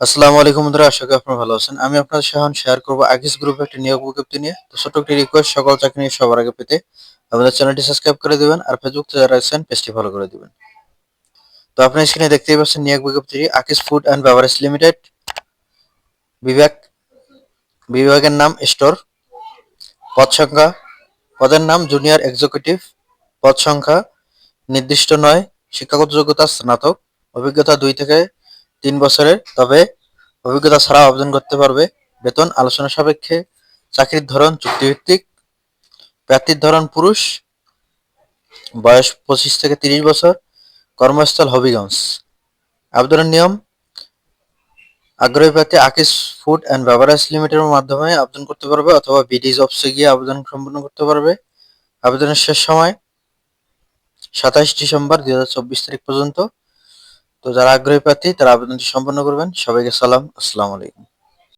আসসালামু আলাইকুম বন্ধুরা, আশা করি আপনারা ভালো আছেন। আমি আপনাদের সাথে শেয়ার করব আগিস গ্রুপে একটি নিয়োগ বিজ্ঞপ্তি নিয়ে। তো ছোট্ট একটি রিকোয়েস্ট সকল চাকরি নিয়ে সবার আগে পেতে আমাদের চ্যানেলটি সাবস্ক্রাইব করে দিবেন আর ফেসবুক যারা আছেন পেজটি ফলো করে দিবেন। তো আপনি স্ক্রিনে দেখতেই পাচ্ছেন নিয়োগ বিজ্ঞপ্তিটি আকিস ফুড অ্যান্ড বেভারেজ লিমিটেড বিভাগ, বিভাগের নাম স্টোর পদ সংখ্যা, পদের নাম জুনিয়র এক্সিকিউটিভ পদ সংখ্যা নির্দিষ্ট নয়, শিক্ষাগত যোগ্যতা স্নাতক, অভিজ্ঞতা দুই থেকে তিন বছরের, তবে অভিজ্ঞতা ছাড়াও আবেদন করতে পারবে। বেতন আলোচনা সাপেক্ষে, চাকরির ধরন, চুক্তিভিত্তিক, প্রার্থীর ধরন, পুরুষ, বয়স পঁচিশ থেকে তিরিশ বছর, কর্মস্থল, হবিগঞ্জ। আবেদনের নিয়ম, আগ্রহী প্রার্থী আকিস ফুড অ্যান্ড বেভারেজ লিমিটেডের মাধ্যমে আবেদন করতে পারবে অথবা বিডিজ অফিসে গিয়ে আবেদন সম্পন্ন করতে পারবে। আবেদনের শেষ সময় সাতাশ ডিসেম্বর দুই হাজার চব্বিশ তারিখ পর্যন্ত। তো যারা আগ্রহী প্রার্থী তারা আবেদনটি সম্পন্ন করবেন। সবাইকে সালাম আসসালামু আলাইকুম।